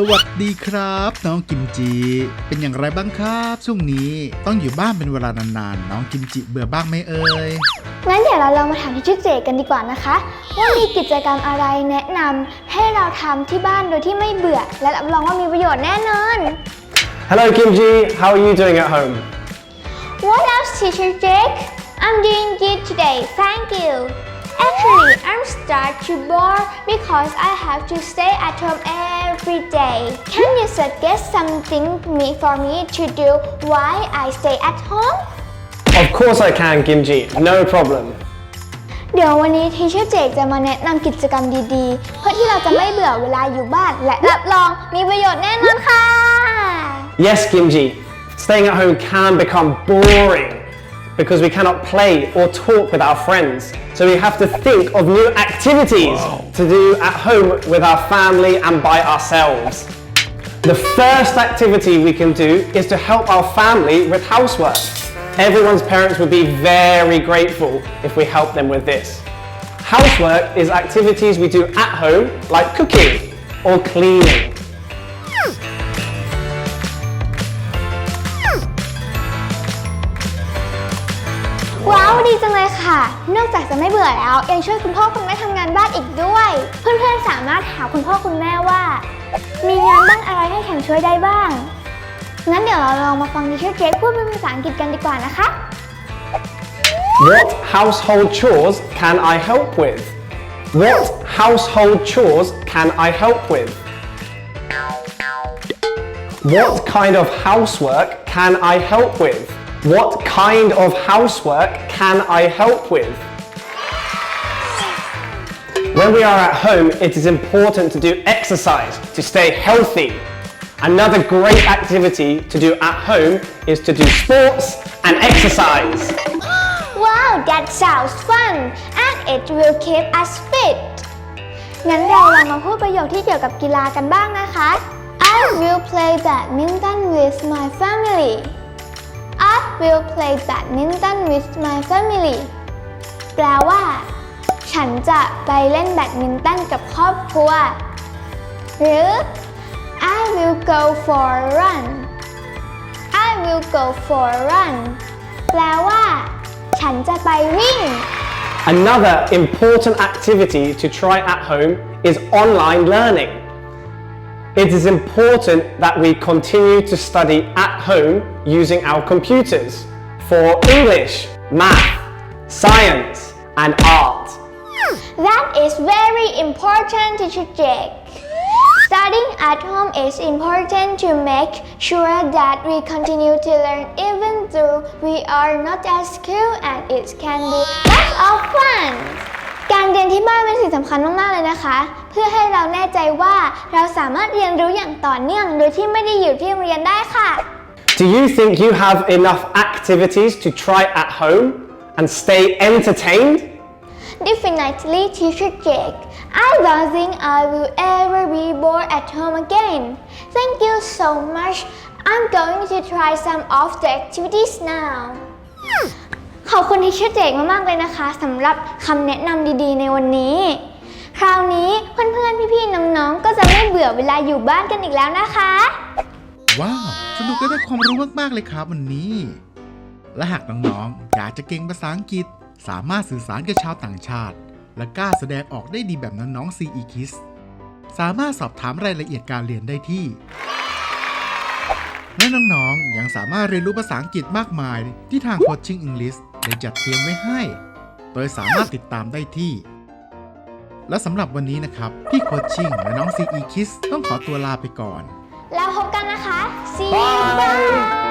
สวัสดีครับ น้องกิมจิ เป็นอย่างไรบ้างครับช่วงนี้ต้องอยู่บ้านเป็นเวลานานๆ น้องกิมจิเบื่อบ้างไหมเอ่ยงั้นเดี๋ยวเราลองมาถามที่ชื่อเจกันดีกว่านะคะ ว่ามีกิจกรรมอะไรแนะนำให้เราทำที่บ้านโดยที่ไม่เบื่อ และรับรองว่ามีประโยชน์แน่นอน Hello, Kimji. How are you doing at home? What else teacher Jake I'm doing good today thank you Actually I'm start to bore because I have to stay at home every day Can you suggest something me for me to do while I stay at home Of course I can, Kimji. No problem. เดี๋ยววันนี้ทีเชอร์เจกจะมาแนะนำกิจกรรมดีๆ เพื่อที่เราจะไม่เบื่อเวลาอยู่บ้าน และรับรองมีประโยชน์แน่นอนค่ะ Yes, Kimji. Staying at home can become boring because we cannot play or talk with our friends. So we have to think of new activities to do at home with our family and by ourselves. The first activity we can do is to help our family with housework. Everyone's parents would be very grateful if we help them with this. Housework is activities we do at home, like cooking or cleaning. จังเลยค่ะ นอกจากจะไม่เบื่อแล้ว ยังช่วยคุณพ่อคุณแม่ทำงานบ้านอีกด้วย เพื่อนๆสามารถถามคุณพ่อคุณแม่ว่า มีงานบ้านอะไรให้แข่งช่วยได้บ้าง งั้นเดี๋ยวเราลองมาฟังดิเชอร์เจคพูดเป็นภาษาอังกฤษกันดีกว่านะคะ What household chores can I help with? What household chores can I help with? What kind of housework can I help with? What kind of housework can I help with? When we are at home, it is important to do exercise to stay healthy. Another great activity to do at home is to do sports and exercise. Wow that sounds fun and it will keep us fit งั้นเราลองมาพูดประโยคที่เกี่ยวกับกีฬากันบ้างนะคะ I will play badminton with my family I will play badminton with my family แปลว่า ฉันจะไปเล่นแบดมินตันกับครอบครัว หรือ I will go for a run I will go for a run แปลว่า ฉันจะไปวิ่ง Another important activity to try at home is online learning. It is important that we continue to study at home using our computers for English, math, science, and art. That is very important teacher Jake. Studying at home is important to make sure that we continue to learn even though we are not at school and it can be lots of fun. การเรียนที่บ้านเป็นสิ่งสำคัญมากๆเลยนะคะ เพื่อให้เราแน่ใจว่าเราสามารถเรียนรู้อย่างต่อเนื่องโดยที่ไม่ได้อยู่ที่โรงเรียนได้ค่ะ Do you think you have enough activities to try at home and stay entertained? Definitely, Teacher Jake. I don't think I will ever be bored at home again. Thank you so much. I'm going to try some of the activities now. คุณที่ชื่อเจกมากๆเลยนะคะสำหรับคำแนะนำดีๆ ในวันนี้ คราวนี้เพื่อนๆ พี่ๆ น้องๆ ก็จะไม่เบื่อเวลาอยู่บ้านกันอีกแล้วนะคะ ว้าว สนุกและได้ความรู้มากๆ เลยครับวันนี้ และหากน้องๆ อยากจะเก่งภาษาอังกฤษ สามารถสื่อสารกับชาวต่างชาติ และกล้าแสดงออกได้ดีแบบน้องๆ CE Kids สามารถสอบถามรายละเอียดการเรียนได้ที่และน้องๆ ยังสามารถเรียนรู้ภาษาอังกฤษมากมายที่ทาง Coaching English ได้จัดเตรียมไว้ให้ โดยสามารถติดตามได้ที่ และสำหรับวันนี้นะครับ พี่โคชชิ่งและน้องซีอีคิสต้องขอตัวลาไปก่อน แล้วพบกันนะคะซีบาย